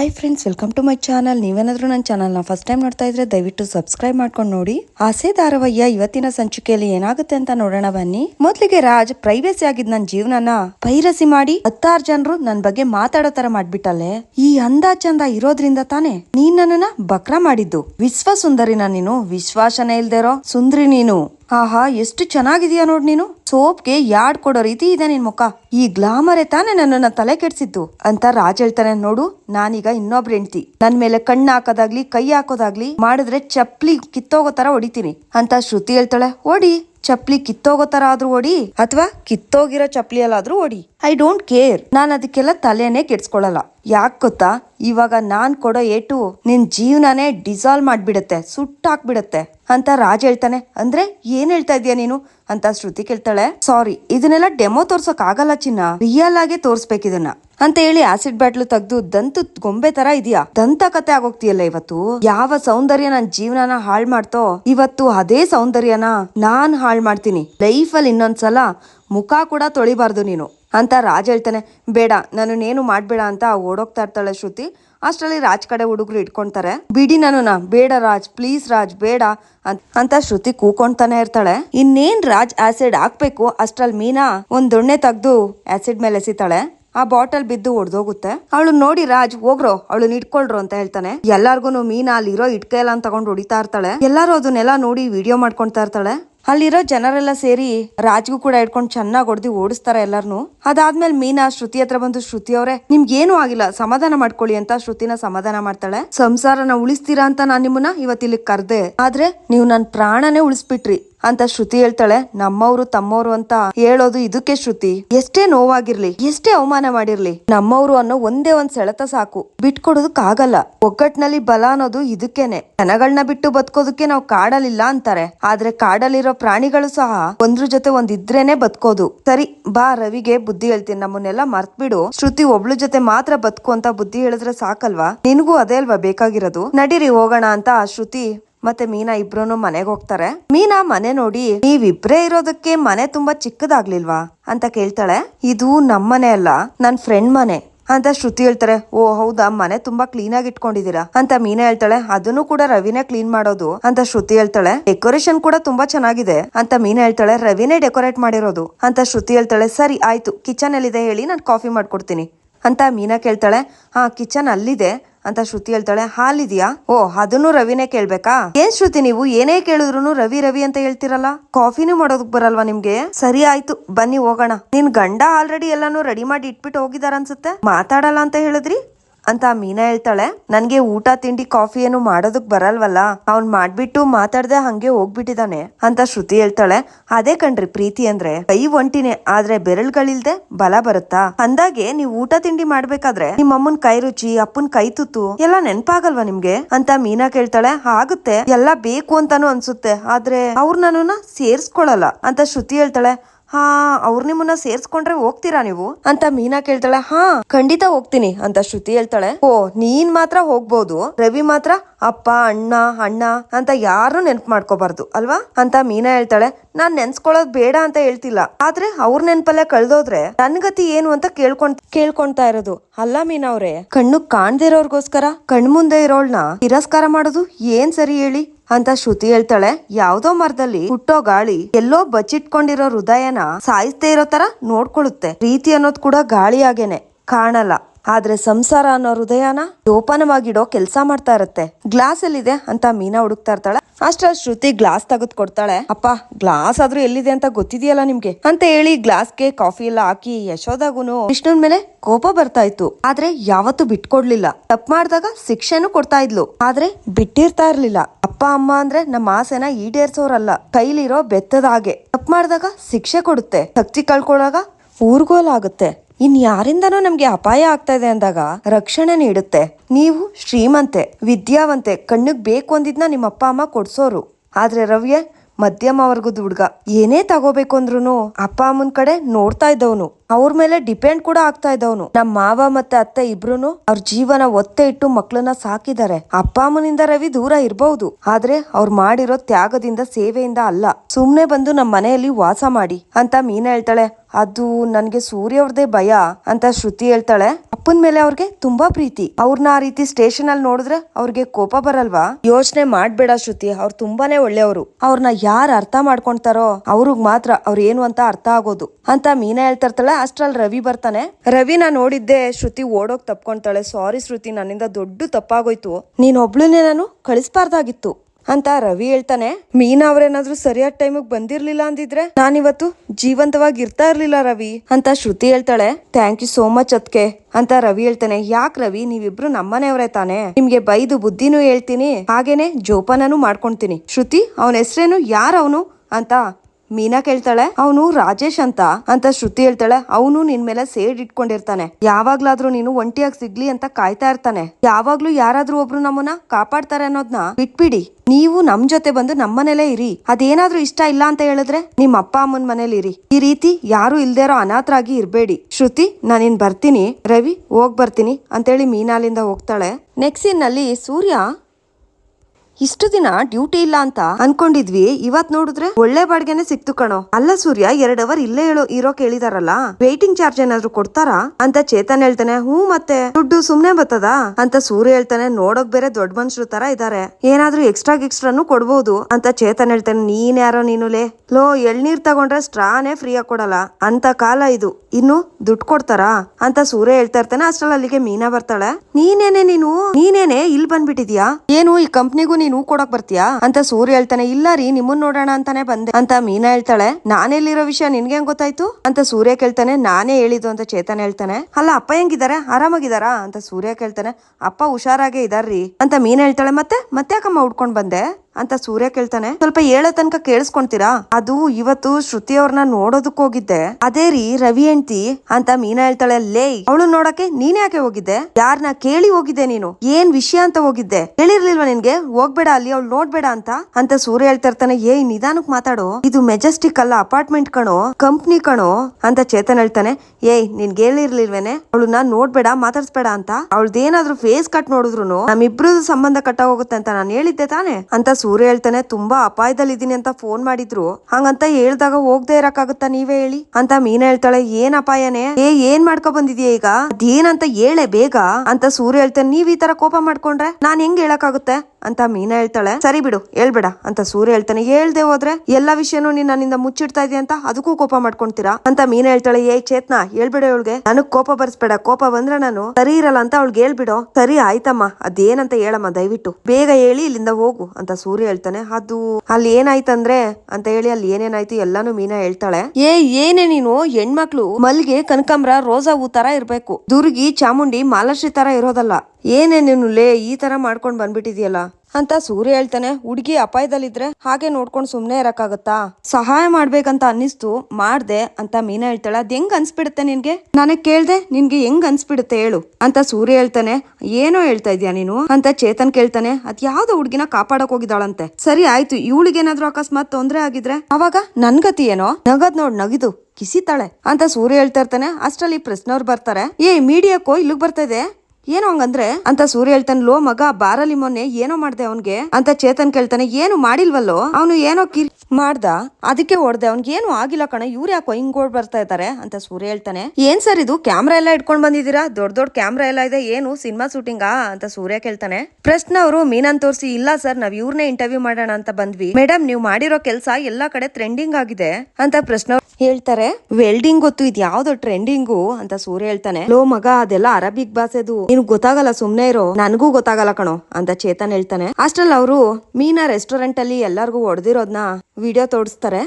Hi friends welcome to my channel ನೀವೇನಾದರೂ ನನ್ನ ಚಾನಲ್ನ ಫಸ್ಟ್ ಟೈಮ್ ನೋಡ್ತಾ ಇದ್ರೆ ದಯವಿಟ್ಟು ಸಬ್ಸ್ಕ್ರೈಬ್ ಮಾಡ್ಕೊಂಡು ನೋಡಿ. ಆಸೆ ಧಾರವಯ್ಯ ಇವತ್ತಿನ ಸಂಚಿಕೆಯಲ್ಲಿ ಏನಾಗುತ್ತೆ ಅಂತ ನೋಡೋಣ ಬನ್ನಿ. ಮೊದಲಿಗೆ ರಾಜ್ ಪ್ರೈವೇಸಿ ಆಗಿದ್ ನನ್ನ ಜೀವನನ ಪೈರಸಿ ಮಾಡಿ ಹತ್ತಾರು ಜನರು ನನ್ನ ಬಗ್ಗೆ ಮಾತಾಡೋ ತರ ಮಾಡ್ಬಿಟ್ಟಲ್ಲೇ. ಈ ಅಂದ ಚಂದ ಇರೋದ್ರಿಂದ ತಾನೆ ನೀನ್ ನನ್ನನ್ನ ಬಕ್ರ ಮಾಡಿದ್ದು. ವಿಶ್ವ ಸುಂದರಿನ ನೀನು, ವಿಶ್ವಾಸನೇ ಇಲ್ದಿರೋ ಸುಂದ್ರಿ ನೀನು. ಆಹಾ, ಎಷ್ಟು ಚೆನ್ನಾಗಿದೀಯ ನೋಡ್ ನೀನು. ಸೋಪ್ಗೆ ಯಾಡ್ ಕೊಡೋ ರೀತಿ ಇದೆ ನಿನ್ ಮುಖ. ಈ ಗ್ಲಾಮರೇ ತಾನೇ ನನ್ನನ್ನ ತಲೆ ಕೆಡ್ಸಿದ್ದು ಅಂತ ರಾಜ್ ಹೇಳ್ತಾನೆ ನೋಡು. ನಾನೀಗ ಇನ್ನೊಬ್ರು ಹೆಂಡ್ತಿ ನನ್ ಮೇಲೆ ಕಣ್ಣು ಹಾಕೋದಾಗ್ಲಿ ಕೈ ಹಾಕೋದಾಗ್ಲಿ ಮಾಡಿದ್ರೆ ಚಪ್ಲಿ ಕಿತ್ತೋಗೋ ತರ ಹೊಡಿತೀನಿ ಅಂತ ಶ್ರುತಿ ಹೇಳ್ತಾಳೆ. ಓಡಿ ಚಪ್ಲಿ ಕಿತ್ತೋಗೋ ತರ ಆದ್ರೂ ಓಡಿ ಅಥವಾ ಕಿತ್ತೋಗಿರೋ ಚಪ್ಲಿಯಲ್ಲಾದ್ರೂ ಓಡಿ. ಐ ಡೋಂಟ್ ಕೇರ್ ನಾನು ಅದಕ್ಕೆಲ್ಲ ತಲೆನೇ ಕೆಡ್ಸ್ಕೊಳಲ್ಲ. ಯಾಕೆ ಗೊತ್ತಾ? ಇವಾಗ ನಾನ್ ಕೊಡೋ ಏಟು ನಿನ್ ಜೀವನನೇ ಡಿಸಾಲ್ವ್ ಮಾಡ್ಬಿಡತ್ತೆ, ಸುಟ್ಟಾಕ್ಬಿಡತ್ತೆ ಅಂತ ರಾಜ್ ಹೇಳ್ತಾನೆ. ಅಂದ್ರೆ ಏನ್ ಹೇಳ್ತಾ ಇದೀಯ ನೀನು? ಅಂತ ಶ್ರುತಿ ಕೇಳ್ತಾಳೆ. ಸಾರಿ, ಇದನ್ನೆಲ್ಲ ಡೆಮೋ ತೋರ್ಸಕ್ ಆಗಲ್ಲ ಚಿನ್ನ. ರಿಯಲ್ ಆಗಿ ತೋರ್ಸ್ಬೇಕು ಇದನ್ನ. ಅಂತ ಹೇಳಿ ಆಸಿಡ್ ಬ್ಯಾಟ್ಲು ತೆಗ್ದು ದಂತ ಗೊಂಬೆ ತರ ಇದೆಯಾ. ದಂತ ಕತೆ ಆಗೋಗ್ತಿಯಲ್ಲ ಇವತ್ತು? ಯಾವ ಸೌಂದರ್ಯ ನನ್ ಜೀವನನ ಹಾಳ್ ಮಾಡ್ತೋ? ಇವತ್ತು ಅದೇ ಸೌಂದರ್ಯನ ನಾನ್ ಹಾಳ್ ಮಾಡ್ತೀನಿ. ಲೈಫ್ ಅಲ್ಲಿ ಇನ್ನೊಂದ್ಸಲ ಮುಖ ಕೂಡ ತೊಳಿಬಾರ್ದು ನೀನು. ಅಂತ ರಾಜ್ ಹೇಳ್ತಾನೆ. ಬೇಡ ನಾನು ಮಾಡ್ಬೇಡ ಅಂತ ಓಡೋಗ್ತಾ ಇರ್ತಾಳೆ ಶ್ರುತಿ. ಅಷ್ಟರಲ್ಲಿ ರಾಜ್ ಕಡೆ ಹುಡುಗರು ಇಟ್ಕೊಂತಾರೆ. ಬಿಡಿ ನಾ ಬೇಡ ರಾಜ್, ಪ್ಲೀಸ್ ರಾಜ್, ಬೇಡ ಅಂತ ಶ್ರುತಿ ಕೂಕೊಂತಾನೆ ಇರ್ತಾಳೆ. ಇನ್ನೇನ್ ರಾಜ್ ಆಸಿಡ್ ಹಾಕ್ಬೇಕು ಅಷ್ಟ್ರಲ್ಲಿ ಮೀನಾ? ಒಂದ್ ದೊಣ್ಣೆ ತೆಗ್ದು ಆಸಿಡ್ ಮೇಲೆ ಎಸಿತಾಳೆ. ಆ ಬಾಟಲ್ ಬಿದ್ದು ಒಡ್ದೋಗುತ್ತೆ. ಅವಳು ನೋಡಿ ರಾಜ್, ಹೋಗ್ರೋ ಅವಳು ಇಟ್ಕೊಳ್ರು ಅಂತ ಹೇಳ್ತಾನೆ. ಎಲ್ಲಾರ್ಗು ಮೀನಾ ಅಲ್ಲಿರೋ ಇಟ್ಕೆ ಎಲ್ಲ ತಗೊಂಡು ಹೊಡಿತಾ ಇರ್ತಾಳೆ. ಎಲ್ಲಾರು ಅದನ್ನೆಲ್ಲ ನೋಡಿ ವಿಡಿಯೋ ಮಾಡ್ಕೊಂತಾ ಇರ್ತಾಳೆ. ಅಲ್ಲಿರೋ ಜನರೆಲ್ಲ ಸೇರಿ ರಾಜ್ಗೂ ಕೂಡ ಇಟ್ಕೊಂಡು ಚೆನ್ನಾಗಿ ಹೊಡೆದು ಓಡಿಸ್ತಾರೆ ಎಲ್ಲಾರ್ನು. ಅದಾದ್ಮೇಲೆ ಮೀನಾ, ಶ್ರುತಿ ಹತ್ರ ಬಂದು, ಶ್ರುತಿ ಅವರೇ ನಿಮ್ಗೇನು ಆಗಿಲ್ಲ, ಸಮಾಧಾನ ಮಾಡ್ಕೊಳ್ಳಿ ಅಂತ ಶ್ರುತಿನ ಸಮಾಧಾನ ಮಾಡ್ತಾಳೆ. ಸಂಸಾರನ ಉಳಿಸ್ತೀರಾ ಅಂತ ನಾನ್ ನಿಮ್ಮನ್ನ ಇವತ್ತಿಲ್ಲಿ ಕರ್ದೆ. ಆದ್ರೆ ನೀವು ನನ್ ಪ್ರಾಣನೇ ಉಳಿಸ್ಬಿಟ್ರಿ. ಅಂತ ಶ್ರುತಿ ಹೇಳ್ತಾಳೆ. ನಮ್ಮವ್ರು, ತಮ್ಮವ್ರು ಅಂತ ಹೇಳೋದು ಇದಕ್ಕೆ ಶ್ರುತಿ. ಎಷ್ಟೇ ನೋವಾಗಿರ್ಲಿ, ಎಷ್ಟೇ ಅವಮಾನ ಮಾಡಿರ್ಲಿ, ನಮ್ಮವ್ರು ಅನ್ನೋ ಒಂದೇ ಒಂದ್ ಸೆಳೆತ ಸಾಕು. ಬಿಟ್ಕೊಡೋದಕ್ಕಾಗಲ್ಲ. ಒಗ್ಗಟ್ನಲ್ಲಿ ಬಲ ಅನ್ನೋದು ಇದಕ್ಕೇನೆ. ಜನಗಳನ್ನ ಬಿಟ್ಟು ಬದುಕೋದಕ್ಕೆ ನಾವು ಕಾಡಲಿಲ್ಲ ಅಂತಾರೆ. ಆದ್ರೆ ಕಾಡಲ್ಲಿರೋ ಪ್ರಾಣಿಗಳು ಸಹ ಒಂದ್ರ ಜೊತೆ ಒಂದ್ ಇದ್ರೇನೆ ಬದುಕೋದು. ಸರಿ, ಬಾ ರವಿಗೆ ಬುದ್ಧಿ ಹೇಳ್ತೀನಿ. ನಮ್ಮನ್ನೆಲ್ಲ ಮರ್ತ್ ಬಿಡು ಶ್ರುತಿ ಒಬ್ಳು ಜೊತೆ ಮಾತ್ರ ಬದುಕು ಅಂತ ಬುದ್ಧಿ ಹೇಳಿದ್ರೆ ಸಾಕಲ್ವಾ? ನಿನ್ಗೂ ಅದೇ ಅಲ್ವಾ ಬೇಕಾಗಿರೋದು? ನಡೀರಿ, ಹೋಗೋಣ ಅಂತ ಆ ಶ್ರುತಿ ಮತ್ತೆ ಮೀನಾ ಇಬ್ರು ಮನೆಗೆ ಹೋಗ್ತಾರೆ. ಮೀನಾ ಮನೆ ನೋಡಿ, ನೀವಿಬ್ರೇ ಇರೋದಕ್ಕೆ ಮನೆ ತುಂಬಾ ಚಿಕ್ಕದಾಗ್ಲಿಲ್ವಾ? ಅಂತ ಕೇಳ್ತಾಳೆ. ಇದು ನಮ್ಮನೆ ಅಲ್ಲ, ನನ್ ಫ್ರೆಂಡ್ ಮನೆ. ಅಂತ ಶ್ರುತಿ ಹೇಳ್ತಾರೆ. ಓ, ಹೌದಾ? ಮನೆ ತುಂಬಾ ಕ್ಲೀನ್ ಆಗಿ ಇಟ್ಕೊಂಡಿದೀರಾ ಅಂತ ಮೀನಾ ಹೇಳ್ತಾಳೆ. ಅದನ್ನು ಕೂಡ ರವಿನೇ ಕ್ಲೀನ್ ಮಾಡೋದು, ಅಂತ ಶ್ರುತಿ ಹೇಳ್ತಾಳೆ. ಡೆಕೋರೇಷನ್ ಕೂಡ ತುಂಬಾ ಚೆನ್ನಾಗಿದೆ, ಅಂತ ಮೀನಾ ಹೇಳ್ತಾಳೆ. ರವಿನೇ ಡೆಕೋರೇಟ್ ಮಾಡಿರೋದು, ಅಂತ ಶ್ರುತಿ ಹೇಳ್ತಾಳೆ. ಸರಿ, ಆಯ್ತು. ಕಿಚನ್ ಎಲ್ಲಿದೆ ಹೇಳಿ ನಾನು ಕಾಫಿ ಮಾಡ್ಕೊಡ್ತೀನಿ, ಅಂತ ಮೀನಾ ಕೇಳ್ತಾಳೆ. ಹಾ, ಕಿಚನ್ ಅಲ್ಲಿದೆ. ಅಂತ ಶ್ರುತಿ ಹೇಳ್ತಾಳೆ. ಹಾಲಿದ್ಯಾ? ಓ, ಅದನ್ನು ರವಿನೇ ಕೇಳ್ಬೇಕಾ? ಏನ್ ಶ್ರುತಿ ನೀವು? ಏನೇ ಕೇಳಿದ್ರು ರವಿ ರವಿ ಅಂತ ಹೇಳ್ತಿರಲ್ಲ? ಕಾಫಿನೂ ಮಾಡೋದಕ್ ಬರಲ್ವಾ ನಿಮ್ಗೆ? ಸರಿ ಆಯ್ತು, ಬನ್ನಿ ಹೋಗೋಣ. ನಿನ್ ಗಂಡ ಆಲ್ರೆಡಿ ಎಲ್ಲಾನು ರೆಡಿ ಮಾಡಿ ಇಟ್ಬಿಟ್ಟು ಹೋಗಿದಾರ ಅನ್ಸುತ್ತೆ ಮಾತಾಡಲ್ಲ ಅಂತ ಹೇಳಿದ್ರಿ? ಅಂತ ಮೀನಾ ಹೇಳ್ತಾಳೆ. ನನ್ಗೆ ಊಟ, ತಿಂಡಿ ಕಾಫಿ ಏನು ಮಾಡೋದಕ್ ಬರಲ್ವಲ್ಲ? ಅವ್ನ್ ಮಾಡ್ಬಿಟ್ಟು ಮಾತಾಡ್ದೆ ಹಂಗೆ ಹೋಗ್ಬಿಟ್ಟಿದಾನೆ ಅಂತ ಶ್ರುತಿ ಹೇಳ್ತಾಳೆ. ಅದೇ ಕಣ್ರಿ ಪ್ರೀತಿ ಅಂದ್ರೆ. ಕೈ ಒಂಟಿನೇ, ಆದ್ರೆ ಬೆರಳುಗಳಿಲ್ದೆ ಬಲ ಬರುತ್ತಾ? ಅಂದಾಗೆ ನೀವ್ ಊಟ, ತಿಂಡಿ ಮಾಡ್ಬೇಕಾದ್ರೆ ನಿಮ್ಮಮ್ಮನ್ ಕೈ ರುಚಿ, ಅಪ್ಪನ್ ಕೈ ತುತ್ತು ಎಲ್ಲ ನೆನ್ಪಾಗಲ್ವಾ ನಿಮ್ಗೆ? ಅಂತ ಮೀನಾ ಕೇಳ್ತಾಳೆ. ಆಗುತ್ತೆ ಎಲ್ಲ ಬೇಕು ಅಂತಾನು ಅನ್ಸುತ್ತೆ. ಆದ್ರೆ ಅವ್ರ ನನ್ನನ್ನ ಸೇರ್ಸ್ಕೊಳಲ್ಲ ಅಂತ ಶ್ರುತಿ ಹೇಳ್ತಾಳೆ. ಹಾ, ಅವ್ರ ನಿಮ್ಮನ್ನ ಸೇರ್ಸ್ಕೊಂಡ್ರೆ ಹೋಗ್ತೀರಾ ನೀವು? ಅಂತ ಮೀನಾ ಕೇಳ್ತಾಳೆ, ಹಾ, ಖಂಡಿತ ಹೋಗ್ತೀನಿ ಅಂತ ಶ್ರುತಿ ಹೇಳ್ತಾಳೆ. ಓ, ನೀನ್ ಮಾತ್ರ ಹೋಗ್ಬೋದು, ರವಿ ಮಾತ್ರ ಅಪ್ಪ, ಅಣ್ಣ ಅಣ್ಣ ಅಂತ ಯಾರು ನೆನ್ಪ್ ಮಾಡ್ಕೋಬಾರ್ದು, ಅಲ್ವಾ? ಅಂತ ಮೀನಾ ಹೇಳ್ತಾಳೆ, ನಾನ್ ನೆನ್ಸ್ಕೊಳ್ಳೋದ್ ಬೇಡ ಅಂತ ಹೇಳ್ತಿಲ್ಲ. ಆದ್ರೆ ಅವ್ರ ನೆನ್ಪಲ್ಲೇ ಕಳ್ದೋದ್ರೆ ನನ್ ಗತಿ ಏನು ಅಂತ ಕೇಳ್ಕೊಂಡ್ ಕೇಳ್ಕೊಂತಾ ಇರೋದು. ಅಲ್ಲ ಮೀನಾ ಅವ್ರೆ, ಕಣ್ಣು ಕಾಣ್ದಿರೋರ್ಗೋಸ್ಕರ ಕಣ್ಮುಂದೆ ಇರೋಳ್ನ ತಿರಸ್ಕಾರ ಮಾಡೋದು ಏನ್ ಸರಿ ಹೇಳಿ? ಅಂತ ಶ್ರುತಿ ಹೇಳ್ತಾಳೆ. ಯಾವ್ದೋ ಮರದಲ್ಲಿ ಹುಟ್ಟೋ ಗಾಳಿ ಎಲ್ಲೋ ಬಚ್ಚಿಟ್ಕೊಂಡಿರೋ ಹೃದಯನ ಸಾಯಿಸ್ತೇ ಇರೋ ತರ ನೋಡ್ಕೊಳ್ಳುತ್ತೆ. ಪ್ರೀತಿ ಅನ್ನೋದು ಕೂಡ ಗಾಳಿಯಾಗೇನೆ, ಕಾಣಲ್ಲ. ಆದ್ರೆ ಸಂಸಾರ ಅನ್ನೋ ಹೃದಯನ ಜೋಪಾನವಾಗಿಡೋ ಕೆಲಸ ಮಾಡ್ತಾ ಇರತ್ತೆ. ಗ್ಲಾಸ್ ಎಲ್ಲಿದೆ ಅಂತ ಮೀನಾ ಹುಡುಕ್ತಾ ಇರ್ತಾಳೆ. ಅಷ್ಟ ಶ್ರುತಿ ಗ್ಲಾಸ್ ತೆಗೆದು ಕೊಡ್ತಾಳೆ. ಅಪ್ಪ, ಗ್ಲಾಸ್ ಆದ್ರೂ ಎಲ್ಲಿದೆ ಅಂತ ಗೊತ್ತಿದೆಯಲ್ಲ ನಿಮ್ಗೆ? ಅಂತ ಹೇಳಿ ಗ್ಲಾಸ್ಗೆ ಕಾಫಿ ಎಲ್ಲ ಹಾಕಿ ಯಶೋದಾಗುನು ವಿಷ್ಣುನ್ ಮೇಲೆ ಕೋಪ ಬರ್ತಾ ಇತ್ತು. ಆದ್ರೆ ಯಾವತ್ತೂ ಬಿಟ್ಕೊಡ್ಲಿಲ್ಲ. ತಪ್ಪು ಮಾಡಿದಾಗ ಶಿಕ್ಷೆನೂ ಕೊಡ್ತಾ ಇದ್ಲು. ಆದ್ರೆ ಬಿಟ್ಟಿರ್ತಾ ಇರ್ಲಿಲ್ಲ. ಅಪ್ಪ, ಅಮ್ಮ ಅಂದ್ರೆ ನಮ್ಮ ಆಸೆನ ಈಡೇರ್ಸೋರಲ್ಲ. ಕೈಲಿರೋ ಬೆತ್ತದ ಹಾಗೆ. ತಪ್ಪು ಮಾಡಿದಾಗ ಶಿಕ್ಷೆ ಕೊಡುತ್ತೆ. ಶಕ್ತಿ ಕಳ್ಕೊಳ್ಳಾಗ ಊರ್ಗೋಲಾಗುತ್ತೆ. ಇನ್ ಯಾರಿಂದನೂ ನಮ್ಗೆ ಅಪಾಯ ಆಗ್ತಾ ಇದೆ ಅಂದಾಗ ರಕ್ಷಣೆ ನೀಡುತ್ತೆ. ನೀವು ಶ್ರೀಮಂತೆ, ವಿದ್ಯಾವಂತೆ, ಕಣ್ಣಿಗೆ ಬೇಕು ಅಂದಿದ್ನ ನಿಮ್ಮ ಅಪ್ಪ ಅಮ್ಮ ಕೊಡ್ಸೋರು. ಆದ್ರೆ ರವಿಯೇ ಮಧ್ಯಮ ವರ್ಗದ ಹುಡ್ಗ. ಏನೇ ತಗೋಬೇಕು ಅಂದ್ರೂ ಅಪ್ಪ ಅಮ್ಮನ ಕಡೆ ನೋಡ್ತಾ ಇದ್ದವನು. ಅವ್ರ ಮೇಲೆ ಡಿಪೆಂಡ್ ಕೂಡ ಆಗ್ತಾ ಇದ್ದವನು. ನಮ್ಮ ಮಾವ ಮತ್ತೆ ಅತ್ತೆ ಇಬ್ರುನು ಅವ್ರ ಜೀವನ ಒತ್ತೆ ಇಟ್ಟು ಮಕ್ಕಳನ್ನ ಸಾಕಿದ್ದಾರೆ. ಅಪ್ಪ ಅಮ್ಮನಿಂದ ರವಿ ದೂರ ಇರಬಹುದು. ಆದ್ರೆ ಅವ್ರು ಮಾಡಿರೋ ತ್ಯಾಗದಿಂದ ಸೇವೆಯಿಂದ ಅಲ್ಲ. ಸುಮ್ನೆ ಬಂದು ನಮ್ಮ ಮನೆಯಲ್ಲಿ ವಾಸ ಮಾಡಿ. ಅಂತ ಮೀನಾ ಹೇಳ್ತಾಳೆ, ಅದು ನನ್ಗೆ ಸೂರ್ಯ ಅವ್ರದೇ ಭಯ ಅಂತ ಶ್ರುತಿ ಹೇಳ್ತಾಳೆ. ಅಪ್ಪನ ಮೇಲೆ ಅವ್ರಿಗೆ ತುಂಬಾ ಪ್ರೀತಿ. ಅವ್ರನ್ನ ಆ ರೀತಿ ಸ್ಟೇಷನ್ ಅಲ್ಲಿ ನೋಡಿದ್ರೆ ಅವ್ರಿಗೆ ಕೋಪ ಬರಲ್ವಾ? ಯೋಚನೆ ಮಾಡ್ಬೇಡ ಶ್ರುತಿ, ಅವ್ರು ತುಂಬಾನೇ ಒಳ್ಳೆಯವರು. ಅವ್ರನ್ನ ಯಾರು ಅರ್ಥ ಮಾಡ್ಕೊಂತಾರೋ ಅವ್ರಿಗೆ ಮಾತ್ರ ಅವ್ರು ಏನು ಅಂತ ಅರ್ಥ ಆಗೋದು. ಅಂತ ಮೀನಾ ಹೇಳ್ತಾ ಇರ್ತಾಳೆ ಅಷ್ಟ್ರಲ್ಲಿ ರವಿ ಬರ್ತಾನೆ. ರವಿ ನಾ ನೋಡಿದ್ದೆ ಶ್ರುತಿ ಓಡೋಗ್ ತಪ್ಕೊಂತಾಳೆ. ಸಾರಿ ಶ್ರುತಿ, ನನ್ನಿಂದ ದೊಡ್ಡ ತಪ್ಪಾಗೋಯ್ತು. ನೀನ್ ಒಬ್ಳನ್ನೇ ನಾನು ಕಳಿಸ್ಬಾರ್ದಾಗಿತ್ತು. ಅಂತ ರವಿ ಹೇಳ್ತಾನೆ. ಮೀನಾ ಅವ್ರೇನಾದ್ರೂ ಸರಿಯಾದ ಟೈಮಿಗೆ ಬಂದಿರ್ಲಿಲ್ಲ ಅಂದಿದ್ರೆ ನಾನಿವತ್ತು ಜೀವಂತವಾಗಿ ಇರ್ತಾ ಇರ್ಲಿಲ್ಲ ರವಿ ಅಂತ ಶ್ರುತಿ ಹೇಳ್ತಾಳೆ. ಥ್ಯಾಂಕ್ ಯು ಸೋ ಮಚ್ ಅದಕ್ಕೆ ಅಂತ ರವಿ ಹೇಳ್ತಾನೆ. ಯಾಕ್ ರವಿ? ನೀವಿಬ್ರು ನಮ್ಮನೆಯವರೇ ತಾನೆ. ನಿಮ್ಗೆ ಬೈದು ಬುದ್ಧಿನೂ ಹೇಳ್ತೀನಿ. ಹಾಗೇನೆ ಜೋಪಾನನೂ ಮಾಡ್ಕೊಂತೀನಿ. ಶ್ರುತಿ, ಅವನ ಹೆಸ್ರೇನು? ಯಾರವನು ಅಂತ ಮೀನಾ ಕೇಳ್ತಾಳೆ, ಅವನು ರಾಜೇಶ್ ಅಂತ ಅಂತ ಶ್ರುತಿ ಹೇಳ್ತಾಳೆ, ಅವನು ನಿನ್ ಮೇಲೆ ಸೇಡ್ ಇಟ್ಕೊಂಡಿರ್ತಾನೆ. ಯಾವಾಗ್ಲಾದ್ರೂ ನೀನು ಒಂಟಿಯಾಗಿ ಸಿಗ್ಲಿ ಅಂತ ಕಾಯ್ತಾ ಇರ್ತಾನೆ. ಯಾವಾಗ್ಲೂ ಯಾರಾದ್ರೂ ಒಬ್ರು ನಮ್ಮನ್ನ ಕಾಪಾಡ್ತಾರೆ ಅನ್ನೋದ್ನ ಬಿಟ್ಬಿಡಿ. ನೀವು ನಮ್ ಜೊತೆ ಬಂದು ನಮ್ಮನೇಲೇ ಇರಿ. ಅದೇನಾದ್ರೂ ಇಷ್ಟ ಇಲ್ಲ ಅಂತ ಹೇಳಿದ್ರೆ ನಿಮ್ ಅಪ್ಪ ಅಮ್ಮನ ಮನೇಲಿ ಇರಿ. ಈ ರೀತಿ ಯಾರು ಇಲ್ದೇ ಇರೋ ಅನಾಥರಾಗಿ ಇರ್ಬೇಡಿ. ಶ್ರುತಿ, ನಾನಿನ್ ಬರ್ತೀನಿ. ರವಿ, ಹೋಗ್ ಬರ್ತೀನಿ ಅಂತೇಳಿ ಮೀನಾಲಿಂದ ಹೋಗ್ತಾಳೆ. ನೆಕ್ಸ್ಟ್ ಸೀನ್ನಲ್ಲಿ ಸೂರ್ಯ ಇಷ್ಟು ದಿನ ಡ್ಯೂಟಿ ಇಲ್ಲ ಅಂತ ಅನ್ಕೊಂಡಿದ್ವಿ. ಇವತ್ ನೋಡಿದ್ರೆ ಒಳ್ಳೆ ಬಾಡಿಗೆನೆ ಸಿಕ್ತು ಕಣೋ. ಅಲ್ಲ ಸೂರ್ಯ, ಎರಡ್ ಅವರ್ ಇಲ್ಲೇ ಹೇಳೋ ಇರೋ ಕೇಳಿದಾರಲ್ಲ? ವೇಟಿಂಗ್ ಚಾರ್ಜ್ ಏನಾದ್ರು ಕೊಡ್ತಾರಾ? ಅಂತ ಚೇತನ್ ಹೇಳ್ತಾನೆ, ಹ್ಞೂ ಮತ್ತೆ. ದುಡ್ಡು ಸುಮ್ನೆ ಬರ್ತದ ಅಂತ ಸೂರ್ಯ ಹೇಳ್ತಾನೆ, ನೋಡೋಕ್ ಬೇರೆ ದೊಡ್ಡ ಮನುಷ್ಯರು ತರ ಇದಾರೆ. ಏನಾದ್ರು ಎಕ್ಸ್ಟ್ರಾ ಗಿಕ್ಸ್ಟ್ರಾನು ಕೊಡ್ಬೋದು. ಅಂತ ಚೇತನ್ ಹೇಳ್ತಾನೆ, ನೀನ್ ಯಾರೋ ನೀನು ಲೇ. ಲೋ, ಎಳ್ನೀರ್ ತಗೊಂಡ್ರೆ ಸ್ಟ್ರಾನೇ ಫ್ರೀ ಆಗಿ ಕೊಡಲ್ಲ. ಅಂತ ಕಾಲ ಇದು. ಇನ್ನು ದುಡ್ಡು ಕೊಡ್ತಾರಾ? ಅಂತ ಸೂರ್ಯ ಹೇಳ್ತಾ ಇರ್ತಾನೆ, ಅಷ್ಟ್ರಲ್ಲಿ ಅಲ್ಲಿಗೆ ಮೀನಾ ಬರ್ತಾಳೆ, ನೀನೇನೆ ನೀನು? ನೀನೇನೆ? ಇಲ್ಲಿ ಬಂದ್ಬಿಟ್ಟಿದ್ಯಾ? ಏನು ಈ ಕಂಪ್ನಿಗೂ ನೀನು ಕೊಡಕ್ ಬರ್ತೀಯಾ? ಅಂತ ಸೂರ್ಯ ಹೇಳ್ತಾನೆ, ಇಲ್ಲ ರೀ, ನಿಮ್ಮನ್ ನೋಡೋಣ ಅಂತಾನೆ ಬಂದೆ. ಅಂತ ಮೀನಾ ಹೇಳ್ತಾಳೆ ನಾನೆಲ್ಲಿರೋ ವಿಷಯ ನಿನ್ಗೆ ಹೆಂಗ್ ಗೊತ್ತಾಯ್ತು? ಅಂತ ಸೂರ್ಯ ಕೇಳ್ತಾನೆ, ನಾನೇ ಹೇಳಿದ್ದು, ಅಂತ ಚೇತನ್ ಹೇಳ್ತಾನೆ, ಅಲ್ಲ, ಅಪ್ಪ ಹೆಂಗಿದಾರೆ ಆರಾಮಾಗಿದಾರಾ ಅಂತ ಸೂರ್ಯ ಕೇಳ್ತಾನೆ, ಅಪ್ಪ ಹುಷಾರಾಗೇ ಇದಾರ್ರಿ. ಅಂತ ಮೀನಾ ಹೇಳ್ತಾಳೆ, ಮತ್ತೆ ಮತ್ತೆ ಯಾಕಮ್ಮ ಉಡ್ಕೊಂಡ್ ಬಂದೆ? ಅಂತ ಸೂರ್ಯ ಕೇಳ್ತಾನೆ. ಸ್ವಲ್ಪ ಹೇಳೋ ತನಕ ಕೇಳಿಸ್ಕೊಂತೀರಾ? ಅದು ಇವತ್ತು ಶ್ರುತಿ ಅವ್ರನ್ನ ನೋಡೋದಕ್ ಹೋಗಿದ್ದೆ. ಅದೇ ರೀ, ರವಿ ಹೆಂಡ್ತಿ ಅಂತ ಮೀನಾ ಹೇಳ್ತಾಳೆ, ಲೇ, ಅವಳು ನೋಡಕ್ಕೆ ನೀನ್ ಯಾಕೆ ಹೋಗಿದ್ದೆ? ಯಾರನ್ನ ಕೇಳಿ ಹೋಗಿದ್ದೆ ನೀನು? ಏನ್ ವಿಷಯ ಅಂತ ಹೋಗಿದ್ದೆ? ಹೇಳಿರ್ಲಿಲ್ವಾ ನಿನ್ಗೆ? ಹೋಗ್ಬೇಡ, ಅಲ್ಲಿ ಅವಳು ನೋಡ್ಬೇಡ ಅಂತ? ಅಂತ ಸೂರ್ಯ ಹೇಳ್ತಾ ಇರ್ತಾನೆ, ಏ ನಿಧಾನಕ್ ಮಾತಾಡು. ಇದು ಮೆಜೆಸ್ಟಿಕ್ ಅಲ್ಲ, ಅಪಾರ್ಟ್ಮೆಂಟ್ ಕಣೋ, ಕಂಪ್ನಿ ಕಣೋ, ಅಂತ ಚೇತನ್ ಹೇಳ್ತಾನೆ. ಏಯ್ ನಿನ್ಗೆ ಹೇಳಿರ್ಲಿಲ್ವೇನೆ? ಅವಳನ್ನ ನೋಡ್ಬೇಡ, ಮಾತಾಡ್ಸ್ಬೇಡ ಅಂತ? ಅವಳ್ದೇನಾದ್ರೂ ಫೇಸ್ ಕಟ್ ನೋಡಿದ್ರು ನಮ್ಮಿಬ್ರು ಸಂಬಂಧ ಕಟ್ಟ ಹೋಗುತ್ತೆ ಅಂತ ನಾನು ಹೇಳಿದ್ದೆ ತಾನೆ? ಅಂತ ಸೂರ್ಯ ಹೇಳ್ತಾನೆ, ತುಂಬಾ ಅಪಾಯದಲ್ಲಿದ್ದೀನಿ ಅಂತ ಫೋನ್ ಮಾಡಿದ್ರು. ಹಂಗಂತ ಹೇಳ್ದಾಗ ಹೋಗ್ದೆ ಇರಕ್ಕಾಗುತ್ತಾ ನೀವೇ ಹೇಳಿ? ಅಂತ ಮೀನಾ ಹೇಳ್ತಾಳೆ, ಏನ್ ಅಪಾಯನೇ? ಏ, ಏನ್ ಮಾಡ್ಕೊ ಬಂದಿದ್ಯಾ ಈಗ? ಅದೇನಂತ ಹೇಳೆ ಬೇಗ? ಅಂತ ಸೂರ್ಯ ಹೇಳ್ತಾನೆ, ನೀವ್ ಈ ತರ ಕೋಪ ಮಾಡ್ಕೊಂಡ್ರೆ ನಾನ್ ಹೆಂಗ್ ಹೇಳಕ್ಕಾಗುತ್ತೆ? ಅಂತ ಮೀನಾ ಹೇಳ್ತಾಳೆ. ಸರಿ ಬಿಡು, ಹೇಳ್ಬೇಡ ಅಂತ ಸೂರ್ಯ ಹೇಳ್ತಾನೆ. ಹೇಳ್ದೆ ಹೋದ್ರೆ ಎಲ್ಲಾ ವಿಷಯನೂ ನೀನ್ ನನ್ನಿಂದ ಮುಚ್ಚಿಡ್ತಾ ಇದೀಯ ಅಂತ ಅದಕ್ಕೂ ಕೋಪ ಮಾಡ್ಕೊಂತೀರಾ? ಅಂತ ಮೀನಾ ಹೇಳ್ತಾಳೆ ಏ ಚೇತ್ನ, ಹೇಳ್ಬೇಡ ಇವಳಿಗೆ ನನಗ್ ಕೋಪ ಬರ್ಸ್ಬೇಡ. ಕೋಪ ಬಂದ್ರೆ ನಾನು ಸರಿ ಇರಲ್ಲ ಅಂತ ಅವಳಿಗೆ ಹೇಳ್ಬಿಡು. ಸರಿ ಆಯ್ತಮ್ಮ, ಅದೇನಂತ ಹೇಳಮ್ಮ, ದಯವಿಟ್ಟು. ಬೇಗ ಹೇಳಿ, ಇಲ್ಲಿಂದ ಹೋಗು, ಅಂತ ಸೂರ್ಯ ಹೇಳ್ತಾನೆ. ಅದು ಅಲ್ಲಿ ಏನಾಯ್ತಂದ್ರೆ ಅಂತ ಹೇಳಿ ಅಲ್ಲಿ ಏನೇನಾಯ್ತು ಎಲ್ಲಾನು ಮೀನಾ ಹೇಳ್ತಾಳೆ. ಏ ಏನೇ ನೀನು? ಹೆಣ್ಮಕ್ಳು ಮಲ್ಗೆ ಕನಕಾಂಬ್ರ ರೋಸಾ ಹೂ ತರ ಇರ್ಬೇಕು. ದುರ್ಗಿ, ಚಾಮುಂಡಿ, ಮಾಲಾಶ್ರೀ ತರ ಇರೋದಲ್ಲ. ಏನೇ ನೀನು ಲೇ ಈ ತರ ಮಾಡ್ಕೊಂಡ್ ಬಂದ್ಬಿಟ್ಟಿದ್ಯಲ್ಲ? ಅಂತ ಸೂರ್ಯ ಹೇಳ್ತಾನೆ, ಹುಡುಗಿ ಅಪಾಯದಲ್ಲಿದ್ರೆ ಹಾಗೆ ನೋಡ್ಕೊಂಡು ಸುಮ್ನೆ ಇರಕ್ಕಾಗತ್ತಾ? ಸಹಾಯ ಮಾಡ್ಬೇಕಂತ ಅನ್ನಿಸ್ತು, ಮಾಡ್ದೆ ಅಂತ ಮೀನಾ ಹೇಳ್ತಾಳೆ, ಅದ್ ಹೆಂಗ್ ಅನ್ಸ್ಬಿಡುತ್ತೆ ನಿನ್ಗೆ? ನನಗ್ ಕೇಳ್ದೆ, ನಿನ್ಗೆ ಹೆಂಗ್ ಅನ್ಸ್ಬಿಡುತ್ತೆ ಹೇಳು, ಅಂತ ಸೂರ್ಯ ಹೇಳ್ತಾನೆ, ಏನೋ ಹೇಳ್ತಾ ಇದ್ಯಾ ನೀನು? ಅಂತ ಚೇತನ್ ಕೇಳ್ತಾನೆ, ಅದ್ ಯಾವ್ದೋ ಹುಡ್ಗಿನ ಕಾಪಾಡಕ್ ಹೋಗಿದಾಳಂತೆ ಸರಿ ಆಯ್ತು ಇವಳಿಗೇನಾದ್ರೂ ಅಕಸ್ಮಾತ್ ತೊಂದ್ರೆ ಆಗಿದ್ರೆ? ಅವಾಗ ನನ್ಗತಿ ಏನೋ? ನಗದ್ ನೋಡ್, ನಗಿದು, ಕಿಸಿತಾಳೆ, ಅಂತ ಸೂರ್ಯ ಹೇಳ್ತಾ ಇರ್ತಾನೆ, ಅಷ್ಟ್ರಲ್ಲಿ ಪ್ರಶ್ನವ್ರು ಬರ್ತಾರೆ, ಏ ಮೀಡಿಯಾಕೋ ಇಲ್ಲಿಗೆ ಬರ್ತಾ ಇದೆ? ಏನೋ ಹಂಗಂದ್ರೆ ಅಂತ ಸೂರ್ಯ ಹೇಳ್ತಾನೆ, ಲೋ ಮಗ ಬಾರಲಿ ಮೊನ್ನೆ ಏನೋ ಮಾಡ್ದೆ ಅವನ್ಗೆ. ಅಂತ ಚೇತನ್ ಕೇಳ್ತಾನೆ, ಏನು ಮಾಡಿಲ್ವಲ್ಲೋ? ಅವನು ಏನೋ ಕಿರ್ ಮಾಡ್ದ, ಅದಕ್ಕೆ ಹೊಡ್ದೆ ಅವ್ನ್ಗೆ ಏನು ಆಗಿಲ್ಲ ಕಣ, ಇವ್ರು ಯಾಕೋ ಹಿಂಗ್ ಓಡ್ ಬರ್ತಾ ಇದಾರೆ? ಅಂತ ಸೂರ್ಯ ಹೇಳ್ತಾನೆ, ಏನ್ ಸರ್ ಇದು, ಕ್ಯಾಮ್ರಾ ಎಲ್ಲ ಇಟ್ಕೊಂಡ್ ಬಂದಿದ್ದೀರಾ? ದೊಡ್ಡ ದೊಡ್ಡ ಕ್ಯಾಮ್ರಾ ಎಲ್ಲ ಇದೆ, ಏನು ಸಿನಿಮಾ ಶೂಟಿಂಗಾ? ಅಂತ ಸೂರ್ಯ ಕೇಳ್ತಾನೆ, ಪ್ರಶ್ನ ಅವರು, ಮೀನನ್ ತೋರಿಸಿ, ಇಲ್ಲ ಸರ್, ನಾವ್ ಇವ್ರನ್ನೇ ಇಂಟರ್ವ್ಯೂ ಮಾಡೋಣ ಅಂತ ಬಂದ್ವಿ. ಮೇಡಮ್, ನೀವು ಮಾಡಿರೋ ಕೆಲಸ ಎಲ್ಲಾ ಕಡೆ ಟ್ರೆಂಡಿಂಗ್ ಆಗಿದೆ, ಅಂತ ಪ್ರಶ್ನ ಹೇಳ್ತಾರೆ. ವೆಲ್ಡಿಂಗ್ ಗೊತ್ತು ಇದ್ ಯಾವ್ದೋ ಟ್ರೆಂಡಿಂಗು ಅಂತ ಸೂರ್ಯ ಹೇಳ್ತಾನೆ, ಲೋ ಮಗ, ಅದೆಲ್ಲ ಅರಬಿಕ್ ಭಾಷೆದು. ನಿನ್ ಗೊತ್ತಾಗಲ್ಲ ಸುಮ್ನೆ ಇರೋ. ನನಗೂ ಗೊತ್ತಾಗಲ್ಲ ಕಣೋ ಅಂತ ಚೇತನ್ ಹೇಳ್ತಾನೆ. ಅಷ್ಟ್ರಲ್ಲಿ ಅವರು ಮೀನಾ ರೆಸ್ಟೋರೆಂಟ್ ಅಲ್ಲಿ ಎಲ್ಲಾರ್ಗೂ ಹೊಡೆದಿರೋದ್ನ ವಿಡಿಯೋ ತೋರಿಸ್ತಾರೆ.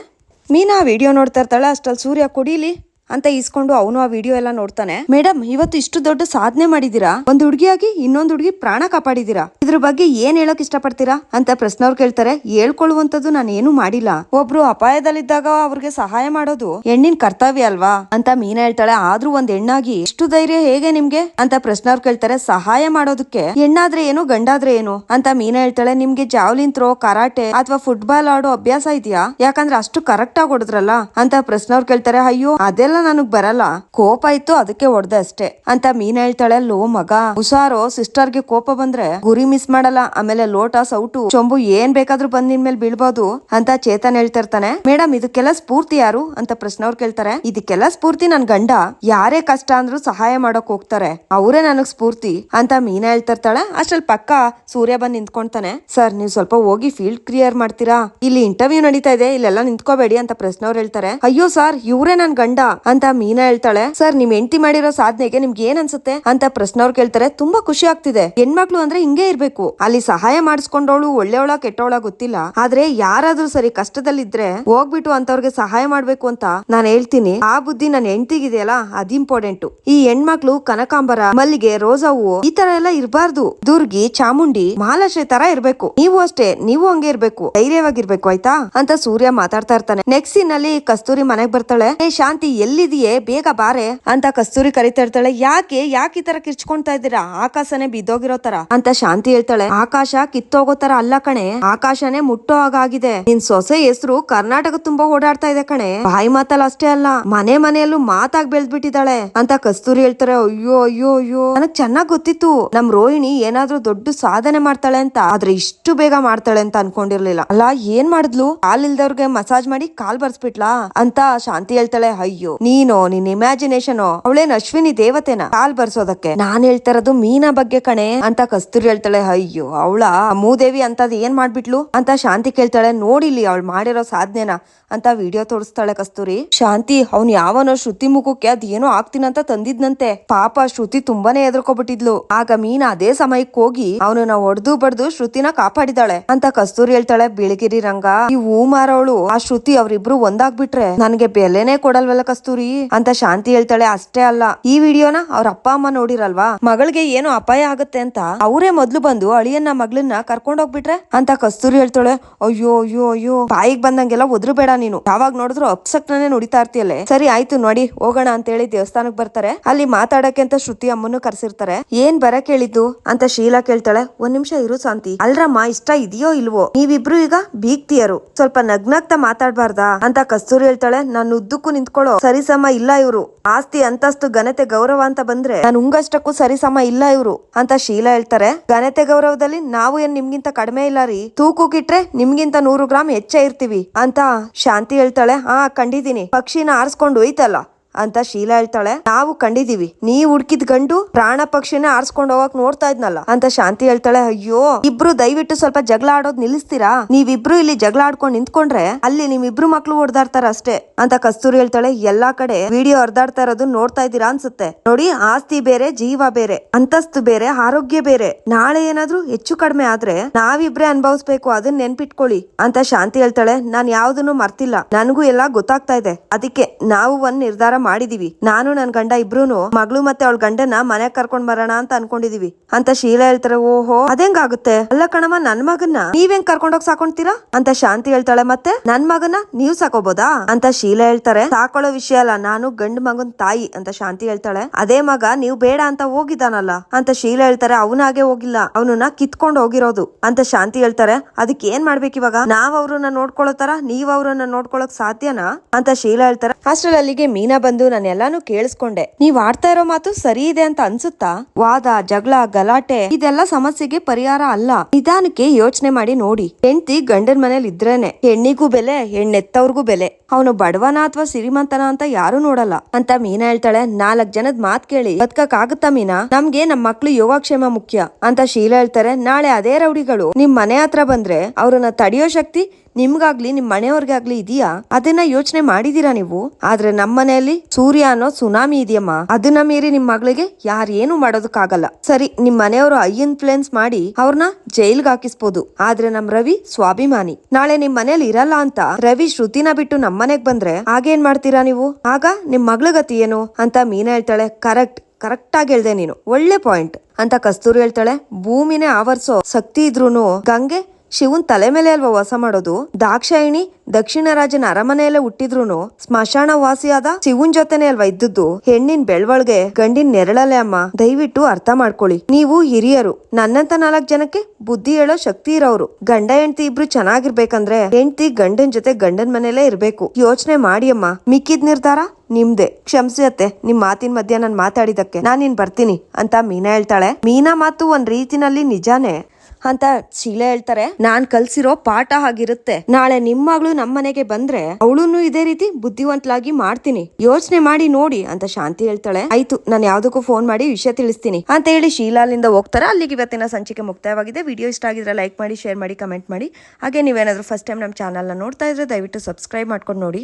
ಮೀನಾ ವಿಡಿಯೋ ನೋಡ್ತಾ ಇರ್ತಾಳೆ, ಅಷ್ಟ್ರಲ್ಲಿ ಸೂರ್ಯ ಕುಡೀಲಿ. ಅಂತ ಈಸ್ಕೊಂಡು ಅವನು ಆ ವಿಡಿಯೋ ಎಲ್ಲ ನೋಡ್ತಾನೆ. ಮೇಡಮ್ ಇವತ್ತು ಇಷ್ಟು ದೊಡ್ಡ ಸಾಧನೆ ಮಾಡಿದೀರಾ ಒಂದ್ ಹುಡುಗಿಯಾಗಿ ಇನ್ನೊಂದ್ ಹುಡುಗಿ ಪ್ರಾಣ ಕಾಪಾಡಿದೀರಾ ಇದ್ರ ಬಗ್ಗೆ ಏನ್ ಹೇಳಕ್ ಇಷ್ಟಪಡ್ತೀರಾ? ಅಂತ ಪ್ರಶ್ನವ್ರು ಕೇಳ್ತಾರೆ. ಹೇಳ್ಕೊಳ್ಳುವಂತದ್ದು ನಾನು ಏನು ಮಾಡಿಲ್ಲ. ಒಬ್ರು ಅಪಾಯದಲ್ಲಿದ್ದಾಗ ಅವ್ರಿಗೆ ಸಹಾಯ ಮಾಡೋದು ಹೆಣ್ಣಿನ ಕರ್ತವ್ಯ ಅಲ್ವಾ? ಅಂತ ಮೀನಾ ಹೇಳ್ತಾಳೆ. ಆದ್ರೂ ಒಂದ್ ಹೆಣ್ಣಾಗಿ ಇಷ್ಟು ಧೈರ್ಯ ಹೇಗೆ ನಿಮ್ಗೆ? ಅಂತ ಪ್ರಶ್ನವ್ರು ಕೇಳ್ತಾರೆ. ಸಹಾಯ ಮಾಡೋದಕ್ಕೆ? ಹೆಣ್ಣಾದ್ರೆ ಏನು, ಗಂಡಾದ್ರೆ ಏನು? ಅಂತ ಮೀನಾ ಹೇಳ್ತಾಳೆ. ನಿಮ್ಗೆ ಜಾವ್ಲಿನ್ ಥ್ರೋ, ಕರಾಟೆ ಅಥವಾ ಫುಟ್ಬಾಲ್ ಆಡೋ ಅಭ್ಯಾಸ ಇದೆಯಾ? ಯಾಕಂದ್ರೆ ಅಷ್ಟು ಕರೆಕ್ಟ್ ಆಗಿ ಹೊಡೆದ್ರಲ್ಲ? ಅಂತ ಪ್ರಶ್ನವ್ರು ಕೇಳ್ತಾರೆ. ಅಯ್ಯೋ, ಅದೆಲ್ಲ ಅದೆಲ್ಲ ನನಗ್ ಬರಲ್ಲ. ಕೋಪ ಇತ್ತು, ಅದಕ್ಕೆ ಹೊಡ್ದೆ ಅಷ್ಟೇ. ಅಂತ ಮೀನ್ ಹೇಳ್ತಾಳೆ ಲೋ ಮಗ. ಹುಷಾರು ಸಿಸ್ಟರ್ಗೆ ಕೋಪ ಬಂದ್ರೆ ಗುರಿ ಮಿಸ್ ಮಾಡಲ್ಲ. ಆಮೇಲೆ ಲೋಟ ಸೌಟು ಚೊಂಬು ಏನ್ ಬೇಕಾದ್ರೂ ಬಂದ್ ನಿನ್ ಮೇಲೆ ಬೀಳ್ಬೋದು ಅಂತ ಚೇತನ್ ಹೇಳ್ತಿರ್ತಾನೆ ಮೇಡಮ್ ಇದಕ್ಕೆಲ್ಲ ಸ್ಫೂರ್ತಿ ಯಾರು? ಅಂತ ಪ್ರಶ್ನವ್ರು ಕೇಳ್ತಾರೆ. ಇದಕ್ಕೆಲ್ಲ ಸ್ಫೂರ್ತಿ ನನ್ ಗಂಡ. ಯಾರೇ ಕಷ್ಟ ಅಂದ್ರು ಸಹಾಯ ಮಾಡಕ್ ಹೋಗ್ತಾರೆ. ಅವರೇ ನನಗ್ ಸ್ಫೂರ್ತಿ. ಅಂತ ಮೀನಾ ಹೇಳ್ತಿರ್ತಾಳೆ ಅಷ್ಟ್ರಲ್ಲಿ ಪಕ್ಕ ಸೂರ್ಯ ಬಂದ್ ನಿಂತ್ಕೊಂತಾನೆ. ಸರ್, ನೀವು ಸ್ವಲ್ಪ ಹೋಗಿ ಫೀಲ್ಡ್ ಕ್ಲಿಯರ್ ಮಾಡ್ತೀರಾ? ಇಲ್ಲಿ ಇಂಟರ್ವ್ಯೂ ನಡೀತಾ ಇದೆ. ಇಲ್ಲೆಲ್ಲ ನಿಂತ್ಕೋಬೇಡಿ ಅಂತ ಪ್ರಶ್ನವ್ರು ಹೇಳ್ತಾರೆ. ಅಯ್ಯೋ ಸರ್, ಇವ್ರೆ ನನ್ ಗಂಡ. ಅಂತ ಮೀನಾ ಹೇಳ್ತಾಳೆ, ಸರ್, ನಿಮ್ ಹೆಂಡತಿ ಮಾಡಿರೋ ಸಾಧನೆಗೆ ನಿಮ್ಗೆ ಏನ್ ಅನ್ಸುತ್ತೆ? ಅಂತ ಪ್ರಶ್ನವ್ರು ಕೇಳ್ತಾರೆ. ತುಂಬಾ ಖುಷಿ ಆಗ್ತಿದೆ. ಹೆಣ್ಮಕ್ಳು ಅಂದ್ರೆ ಹಿಂಗೇ ಇರ್ಬೇಕು. ಅಲ್ಲಿ ಸಹಾಯ ಮಾಡಿಸ್ಕೊಂಡವಳು ಒಳ್ಳೆವಳ ಕೆಟ್ಟವಳ ಗೊತ್ತಿಲ್ಲ. ಆದ್ರೆ ಯಾರಾದ್ರೂ ಸರಿ ಕಷ್ಟದಲ್ಲಿದ್ರೆ ಹೋಗ್ಬಿಟ್ಟು ಅಂತವ್ರಿಗೆ ಸಹಾಯ ಮಾಡ್ಬೇಕು ಅಂತ ನಾನು ಹೇಳ್ತೀನಿ. ಆ ಬುದ್ಧಿ ನನ್ನ ಹೆಂಡತಿಗಿದೆಯಲ್ಲ ಅದ್ ಇಂಪಾರ್ಟೆಂಟ್ ಈ ಹೆಣ್ಮಕ್ಳು ಕನಕಾಂಬರ, ಮಲ್ಲಿಗೆ, ರೋಸಾ ಹೂವು, ಈ ತರ ಎಲ್ಲ ಇರಬಾರ್ದು. ದುರ್ಗಿ, ಚಾಮುಂಡಿ ಮಹಾಲಕ್ಷ್ಮಿ ತರ ಇರ್ಬೇಕು. ನೀವು ಅಷ್ಟೇ, ನೀವು ಹಂಗೆ ಇರ್ಬೇಕು. ಧೈರ್ಯವಾಗಿರ್ಬೇಕು, ಆಯ್ತಾ? ಅಂತ ಸೂರ್ಯ ಮಾತಾಡ್ತಾ ಇರ್ತಾನೆ. ನೆಕ್ಸ್ಟ್ ಸೀನ್ ಅಲ್ಲಿ ಕಸ್ತೂರಿ ಮನೆಗ್ ಬರ್ತಾಳೆ. ಶಾಂತಿ ಎಲ್ಲಿದೆಯೇ ಬೇಗ ಬಾರೆ. ಅಂತ ಕಸ್ತೂರಿ ಕರಿತಾ ಇರ್ತಾಳೆ ಯಾಕೆ? ಯಾಕೆ ಈ ತರ ಕಿರ್ಚ್ಕೊಂತಾ ಇದ್ದೀರಾ? ಆಕಾಶನೇ ಬಿದ್ದೋಗಿರೋ ತರ. ಅಂತ ಶಾಂತಿ ಹೇಳ್ತಾಳೆ. ಆಕಾಶ ಕಿತ್ತೋಗೋ ತರ ಅಲ್ಲ ಕಣೆ. ಆಕಾಶನೇ ಮುಟ್ಟೋ ಹಾಗಾಗಿದೆ. ನಿನ್ ಸೊಸೆ ಹೆಸರು ಕರ್ನಾಟಕ ತುಂಬಾ ಓಡಾಡ್ತಾ ಇದೆ ಕಣೆ. ಬಾಯಿ ಮಾತಲ್ಲ ಅಷ್ಟೇ ಅಲ್ಲ. ಮನೆ ಮನೆಯಲ್ಲೂ ಮಾತಾಗ್ ಬೆಳ್ದ್ಬಿಟ್ಟಿದ್ದಾಳೆ. ಅಂತ ಕಸ್ತೂರಿ ಹೇಳ್ತಾರೆ. ಅಯ್ಯೋ ಅಯ್ಯೋ ಅಯ್ಯೋ. ನನಗ್ ಚೆನ್ನಾಗ್ ಗೊತ್ತಿತ್ತು. ನಮ್ ರೋಹಿಣಿ ಏನಾದ್ರೂ ದೊಡ್ಡ ಸಾಧನೆ ಮಾಡ್ತಾಳೆ ಅಂತ. ಆದ್ರೆ ಇಷ್ಟು ಬೇಗ ಮಾಡ್ತಾಳೆ ಅಂತ ಅನ್ಕೊಂಡಿರ್ಲಿಲ್ಲ. ಅಲ್ಲ, ಏನ್ ಮಾಡಿದ್ಲು? ಕಾಲ್ ಇಲ್ದವ್ರಿಗೆ ಮಸಾಜ್ ಮಾಡಿ ಕಾಲ್ ಬರ್ಸ್ಬಿಟ್ಲಾ? ಅಂತ ಶಾಂತಿ ಹೇಳ್ತಾಳೆ. ಅಯ್ಯೋ. ನೀನು ನಿನ್ ಇಮ್ಯಾಜಿನೇಷನೋ ಅವಳೇನ್ ಅಶ್ವಿನಿ ದೇವತೆನ? ಕಾಲ್ ಬರ್ಸೋದಕ್ಕೆ. ನಾನ್ ಹೇಳ್ತಾ ಇರೋದು ಮೀನಾ ಬಗ್ಗೆ ಕಣೆ ಅಂತ ಕಸ್ತೂರಿ ಹೇಳ್ತಾಳೆ. ಅಯ್ಯೋ, ಅವಳ ಮೂದೇವಿ ಅಂತದ್ ಏನ್ ಮಾಡ್ಬಿಟ್ಲು? ಅಂತ ಶಾಂತಿ ಕೇಳ್ತಾಳೆ. ನೋಡಿಲಿ ಅವಳು ಮಾಡಿರೋ ಸಾಧನೆನ ಅಂತ ವಿಡಿಯೋ ತೋರಿಸ್ತಾಳೆ ಕಸ್ತೂರಿ. ಶಾಂತಿ, ಅವ್ನ್ ಯಾವನೋ ಶ್ರುತಿ ಮುಖಕ್ಕೆ ಅದ್ ಏನೋ ಆಗ್ತೀನಂತ ತಂದಿದ್ನಂತೆ. ಪಾಪ ಶ್ರುತಿ ತುಂಬಾನೇ ಎದ್ರಕೊಬಿಟ್ಟಿದ್ಲು ಆಗ ಮೀನಾ ಅದೇ ಸಮಯಕ್ಕೆ ಹೋಗಿ ಅವನನ್ನ ಹೊಡೆದು ಬಡ್ದು ಶ್ರುತಿನ ಕಾಪಾಡಿದಾಳೆ ಅಂತ ಕಸ್ತೂರಿ ಹೇಳ್ತಾಳೆ. ಬಿಳಗಿರಿ ರಂಗ, ಈ ಹೂ ಮಾರವಳು ಆ ಶ್ರುತಿ ಅವ್ರಿಬ್ರು ಒಂದಾಗ್ಬಿಟ್ರೆ ನನ್ಗೆ ಬೆಲೆನೇ ಕೊಡಲ್ವಲ್ಲ ಕಸ್ತೂರಿ. ಅಂತ ಶಾಂತಿ ಹೇಳ್ತಾಳೆ ಅಷ್ಟೇ ಅಲ್ಲ. ಈ ವಿಡಿಯೋನ ಅವ್ರ ಅಪ್ಪ ಅಮ್ಮ ನೋಡಿರಲ್ವಾ? ಮಗಳಿಗೆ ಏನು ಅಪಾಯ ಆಗತ್ತೆ ಅಂತ ಅವರೇ ಮೊದ್ಲು ಬಂದು ಅಳಿಯನ್ನ ಮಗಳನ್ನ ಕರ್ಕೊಂಡ್ ಹೋಗ್ಬಿಟ್ರೆ ಅಂತ ಕಸ್ತೂರಿ ಹೇಳ್ತಾಳೆ. ಅಯ್ಯೋ ಅಯ್ಯೋ ಅಯ್ಯೋ. ಬಾಯಿಗೆ ಬಂದಂಗೆಲ್ಲ ಒದ್ರಬೇಡ ನೀನು. ಯಾವಾಗ ನೋಡಿದ್ರು ಅಪ್ಸಕ್ನೇ ನುಡಿತಾ ಇರ್ತೀಯಲ್ಲೇ. ಸರಿ, ಆಯ್ತು ನೋಡಿ, ಹೋಗೋಣ ಅಂತ ಹೇಳಿ ದೇವಸ್ಥಾನಕ್ ಬರ್ತಾರೆ. ಅಲ್ಲಿ ಮಾತಾಡಕ್ಕೆ ಅಂತ ಶ್ರುತಿ ಅಮ್ಮನ್ನು ಕರ್ಸಿರ್ತಾರೆ. ಏನ್ ಬರ ಕೇಳಿದ್ದು? ಅಂತ ಶೀಲಾ ಕೇಳ್ತಾಳೆ. ಒಂದ್ ನಿಮಿಷ ಇರು ಶಾಂತಿ. ಅಲ್ರಮ್ಮ, ಇಷ್ಟ ಇದೆಯೋ ಇಲ್ವೋ? ನೀವಿಬ್ರು ಈಗ ಬೀಗ್ತಿಯರು ಸ್ವಲ್ಪ ನಗ್ನಗ್ತಾ ಮಾತಾಡ್ಬಾರ್ದಾ? ಅಂತ ಕಸ್ತೂರಿ ಹೇಳ್ತಾಳೆ. ನಾನು ಉದ್ದಕ್ಕೂ ನಿಂತ್ಕೊಳ್ಳೋ. ಸರಿಸಮ ಇಲ್ಲ ಇವ್ರು. ಆಸ್ತಿ ಅಂತಸ್ತು ಘನತೆ ಗೌರವ ಅಂತ ಬಂದ್ರೆ ನಾನು ಉಂಗಷ್ಟಕ್ಕೂ ಸರಿಸಮ ಇಲ್ಲ ಇವ್ರು ಅಂತ ಶೀಲಾ ಹೇಳ್ತಾರೆ. ಘನತೆ ಗೌರವದಲ್ಲಿ ನಾವು ಏನ್ ನಿಮ್ಗಿಂತ ಕಡಿಮೆ ಇಲ್ಲ ರೀ. ತೂಕಕ್ಕಿಟ್ರೆ ನಿಮ್ಗಿಂತ ನೂರು ಗ್ರಾಮ್ ಹೆಚ್ಚ ಇರ್ತೀವಿ ಅಂತ ಶಾಂತಿ ಹೇಳ್ತಾಳೆ. ಹಾ ಕಂಡಿದೀನಿ ಪಕ್ಷಿನ ಆರಿಸ್ಕೊಂಡು ಹೋಯ್ತಲ್ಲ ಅಂತ ಶೀಲಾ ಹೇಳ್ತಾಳೆ. ನಾವು ಕಂಡಿದೀವಿ. ನೀ ಹುಡ್ಕಿದ್ ಗಂಡು ಪ್ರಾಣ ಪಕ್ಷಿನ ಆರ್ಸ್ಕೊಂಡ್ ಹೋಗಕ್ ನೋಡ್ತಾ ಇದ್ನಲ್ಲ ಅಂತ ಶಾಂತಿ ಹೇಳ್ತಾಳೆ. ಅಯ್ಯೋ, ಇಬ್ರು ದಯವಿಟ್ಟು ಸ್ವಲ್ಪ ಜಗಳ ಆಡೋದ್ ನಿಲ್ಲಿಸ್ತೀರಾ? ನೀವಿಬ್ರು ಇಲ್ಲಿ ಜಗಳ ಆಡ್ಕೊಂಡ್ ನಿಂತ್ಕೊಂಡ್ರೆ ಅಲ್ಲಿ ನಿಮ್ಮಿಬ್ರು ಮಕ್ಳು ಹೊಡ್ದಾಡ್ತಾರ ಅಷ್ಟೇ ಅಂತ ಕಸ್ತೂರಿ ಹೇಳ್ತಾಳೆ. ಎಲ್ಲಾ ಕಡೆ ವಿಡಿಯೋ ಹರಿದಾಡ್ತಾ ಇರೋದು ನೋಡ್ತಾ ಇದೀರಾ ಅನ್ಸುತ್ತೆ. ನೋಡಿ, ಆಸ್ತಿ ಬೇರೆ, ಜೀವ ಬೇರೆ, ಅಂತಸ್ತು ಬೇರೆ, ಆರೋಗ್ಯ ಬೇರೆ. ನಾಳೆ ಏನಾದ್ರೂ ಹೆಚ್ಚು ಕಡಿಮೆ ಆದ್ರೆ ನಾವಿಬ್ರೇ ಅನುಭವಿಸ್ಬೇಕು ಅದನ್ನ ನೆನ್ಪಿಟ್ಕೊಳ್ಳಿ ಅಂತ ಶಾಂತಿ ಹೇಳ್ತಾಳೆ. ನಾನ್ ಯಾವ್ದನ್ನು ಮರ್ತಿಲ್ಲ. ನನಗೂ ಎಲ್ಲಾ ಗೊತ್ತಾಗ್ತಾ ಇದೆ. ಅದಕ್ಕೆ ನಾವು ಒಂದ್ ನಿರ್ಧಾರ ಮಾಡಿದೀವಿ. ನಾನು, ನನ್ ಗಂಡ ಇಬ್ರುನು ಮಗಳು ಮತ್ತೆ ಅವಳ ಗಂಡನ ಮನೆಗ್ ಕರ್ಕೊಂಡ್ ಬರೋಣ ಅಂತ ಅನ್ಕೊಂಡಿದೀವಿ. ಅಂತ ಶೀಲಾ ಹೇಳ್ತಾರೆ, ಓಹೋ, ಅದೇಂಗಾಗುತ್ತೆ? ಅಲ್ಲ ಕಣಮ್ಮ ನನ್ ಮಗನ್ನ ನೀವೆಂಗ್ ಕರ್ಕೊಂಡೋಗ್ ಸಾಕೊಂತೀರಾ ಅಂತ ಶಾಂತಿ ಹೇಳ್ತಾಳೆ ಮತ್ತೆ, ನನ್ ಮಗನ ನೀವ್ ಸಾಕೋಬೋದಾ? ಅಂತ ಶೀಲಾ ಹೇಳ್ತಾರೆ ಸಾಕೊಳ್ಳೋ ವಿಷಯ ಅಲ್ಲ, ನಾನು ಗಂಡ್ ಮಗನ್ ತಾಯಿ ಅಂತ ಶಾಂತಿ ಹೇಳ್ತಾಳೆ. ಅದೇ ಮಗ, ನೀವ್ ಬೇಡ ಅಂತ ಹೋಗಿದ್ದಾನಲ್ಲ? ಅಂತ ಶೀಲಾ ಹೇಳ್ತಾರೆ ಅವನಾಗೆ ಹೋಗಿಲ್ಲ, ಅವನನ್ನ ಕಿತ್ಕೊಂಡ್ ಹೋಗಿರೋದು. ಅಂತ ಶಾಂತಿ ಹೇಳ್ತಾರೆ ಅದಕ್ಕೆ ಏನ್ ಮಾಡ್ಬೇಕಿವಾಗ? ನಾವ್ ಅವ್ರನ್ನ ನೋಡ್ಕೊಳ್ಳೋ ತರ, ನೀವ್ ಅವ್ರನ್ನ ನೋಡ್ಕೊಳಕ್ ಸಾಧ್ಯನಾ? ಅಂತ ಶೀಲಾ ಹೇಳ್ತಾರೆ ಅಷ್ಟ್ರಲ್ಲಿ ಅಲ್ಲಿಗೆ ಮೀನಾ ಬಂದು ನಾನು ಎಲ್ಲಾನು ಕೇಳಿಸ್ಕೊಂಡೆ. ನೀವ್ ಆಡ್ತಾ ಇರೋ ಮಾತು ಸರಿ ಇದೆ ಅಂತ ಅನ್ಸುತ್ತಾ? ವಾದ, ಜಗಳ, ಗಲಾಟೆ, ಇದೆಲ್ಲ ಸಮಸ್ಯೆಗೆ ಪರಿಹಾರ ಅಲ್ಲ. ನಿಧಾನಕ್ಕೆ ಯೋಚನೆ ಮಾಡಿ ನೋಡಿ. ಹೆಂಡತಿ ಗಂಡನ ಮನೇಲಿ ಇದ್ರೇನೆ. ಹೆಣ್ಣಿಗೂ ಬೆಲೆ, ಹೆಣ್ಣೆತ್ತವ್ರಿಗೂ ಬೆಲೆ. ಅವನು ಬಡವನ ಅಥವಾ ಸಿರಿಮಂತನ ಅಂತ ಯಾರು ನೋಡಲ್ಲ. ಅಂತ ಮೀನಾ ಹೇಳ್ತಾಳೆ. ನಾಲ್ಕ್ ಜನದ ಮಾತ್ ಕೇಳಿ. ಬದ್ಕಕ್ ಆಗುತ್ತಾ ಮೀನಾ? ನಮ್ಗೆ ನಮ್ ಮಕ್ಳು ಯೋಗಕ್ಷೇಮ ಮುಖ್ಯ. ಅಂತ ಶೀಲಾ ಹೇಳ್ತಾರೆ. ನಾಳೆ ಅದೇ ರೌಡಿಗಳು. ನಿಮ್ ಮನೆ ಹತ್ರ ಬಂದ್ರೆ ಅವ್ರನ್ನ ತಡೆಯೋ ಶಕ್ತಿ ನಿಮ್ಗಾಗ್ಲಿ, ನಿಮ್ ಮನೆಯವ್ರಿಗಾಗ್ಲಿ ಇದೆಯಾ? ಅದನ್ನ ಯೋಚನೆ ಮಾಡಿದೀರಾ ನೀವು? ಆದ್ರೆ ನಮ್ಮ ಮನೆಯಲ್ಲಿ ಸೂರ್ಯ ಅನ್ನೋ ಸುನಾಮಿ ಇದೆಯಮ್ಮ. ಅದನ್ನ ಮೀರಿ ನಿಮ್ ಮಗಳಿಗೆ ಯಾರೇನು ಮಾಡೋದಕ್ಕಾಗಲ್ಲ. ಸರಿ, ನಿಮ್ ಮನೆಯವರು ಐ ಇನ್ಫ್ಲೂಯೆನ್ಸ್ ಮಾಡಿ ಅವ್ರನ್ನ ಜೈಲ್ಗೆ ಹಾಕಿಸ್ಬೋದು. ಆದ್ರೆ ನಮ್ ರವಿ ಸ್ವಾಭಿಮಾನಿ. ನಾಳೆ ನಿಮ್ ಮನೇಲಿ ಇರಲ್ಲ ಅಂತ ರವಿ ಶ್ರುತಿನ ಬಿಟ್ಟು ನಮ್ ಮನೆಗ್ ಬಂದ್ರೆ ಆಗೇನ್ ಮಾಡ್ತೀರಾ ನೀವು? ಆಗ ನಿಮ್ ಮಗಳ ಗತಿ ಏನು? ಅಂತ ಮೀನಾ ಹೇಳ್ತಾಳೆ, ಕರೆಕ್ಟ್ ಕರೆಕ್ಟ್ ಆಗಿ ಹೇಳ್ದೆ ನೀನು. ಒಳ್ಳೆ ಪಾಯಿಂಟ್ ಅಂತ ಕಸ್ತೂರಿ ಹೇಳ್ತಾಳೆ, ಭೂಮಿನೇ ಆವರಿಸೋ ಶಕ್ತಿ ಇದ್ರೂನು ಗಂಗೆ ಶಿವನ್ ತಲೆ ಮೇಲೆ ಅಲ್ವಾ ವಾಸ ಮಾಡೋದು? ದಾಕ್ಷಾಯಿಣಿ ದಕ್ಷಿಣ ರಾಜನ ಅರಮನೆಯಲ್ಲೇ ಹುಟ್ಟಿದ್ರು ಸ್ಮಶಾನ ವಾಸಿಯಾದ ಶಿವನ್ ಜೊತೆನೆ ಅಲ್ವಾ ಇದ್ದದ್ದು? ಹೆಣ್ಣಿನ ಬೆಳವಳ್ಗೆ ಗಂಡಿನ ನೆರಳಲೆ ಅಮ್ಮ. ದಯವಿಟ್ಟು ಅರ್ಥ ಮಾಡ್ಕೊಳ್ಳಿ. ನೀವು ಹಿರಿಯರು. ನನ್ನಂತ ನಾಲ್ಕು ಜನಕ್ಕೆ ಬುದ್ಧಿ ಹೇಳೋ ಶಕ್ತಿ ಇರೋರು ಗಂಡ, ಹೆಂಡತಿ ಇಬ್ರು ಚೆನ್ನಾಗಿರ್ಬೇಕಂದ್ರೆ ಹೆಂಡತಿ ಗಂಡನ್ ಜೊತೆ ಗಂಡನ್ ಮನೇಲೇ ಇರ್ಬೇಕು. ಯೋಚನೆ ಮಾಡಿ ಅಮ್ಮ. ಮಿಕ್ಕಿದ್ ನಿರ್ಧಾರ? ನಿಮ್ದೆ. ಕ್ಷಮಿಸಿ ಅತ್ತೆ ನಿಮ್ ಮಾತಿನ ಮಧ್ಯ ನಾನು ಮಾತಾಡಿದಕ್ಕೆ ನಾನ್ ನೀನ್ ಬರ್ತೀನಿ ಅಂತ ಮೀನಾ ಹೇಳ್ತಾಳೆ. ಮೀನಾ ಮಾತು ಒಂದ್ ರೀತಿನಲ್ಲಿ ನಿಜಾನೇ ಅಂತ ಶೀಲೆ ಹೇಳ್ತಾರೆ. ನಾನ್ ಕಲ್ಸಿರೋ ಪಾಠ ಆಗಿರುತ್ತೆ ನಾಳೆ ನಿಮ್ ಮಗಳು ನಮ್ ಮನೆಗೆ ಬಂದ್ರೆ ಅವಳನ್ನು ಇದೇ ರೀತಿ ಬುದ್ಧಿವಂತಲಾಗಿ ಮಾಡ್ತೀನಿ. ಯೋಚನೆ ಮಾಡಿ ನೋಡಿ ಅಂತ ಶಾಂತಿ ಹೇಳ್ತಾಳೆ. ಆಯ್ತು, ನಾನು ಯಾವ್ದಕ್ಕೂ ಫೋನ್ ಮಾಡಿ ವಿಷಯ ತಿಳಿಸ್ತೀನಿ ಅಂತ ಹೇಳಿ ಶೀಲಾಲಿಂದ ಹೋಗ್ತಾರೆ. ಅಲ್ಲಿಗೆ ಇವತ್ತಿನ ಸಂಚಿಕೆ ಮುಕ್ತಾಯವಾಗಿದೆ. ವಿಡಿಯೋ ಇಷ್ಟ ಆಗಿದ್ರೆ ಲೈಕ್ ಮಾಡಿ ಶೇರ್ ಮಾಡಿ ಕಮೆಂಟ್ ಮಾಡಿ. ಹಾಗೆ ನೀವೇನಾದ್ರೂ ಫಸ್ಟ್ ಟೈಮ್ ನಮ್ಮ ಚಾನಲ್ನ ನೋಡ್ತಾ ಇದ್ರೆ ದಯವಿಟ್ಟು ಸಬ್ಸ್ಕ್ರೈಬ್ ಮಾಡ್ಕೊಂಡು ನೋಡಿ.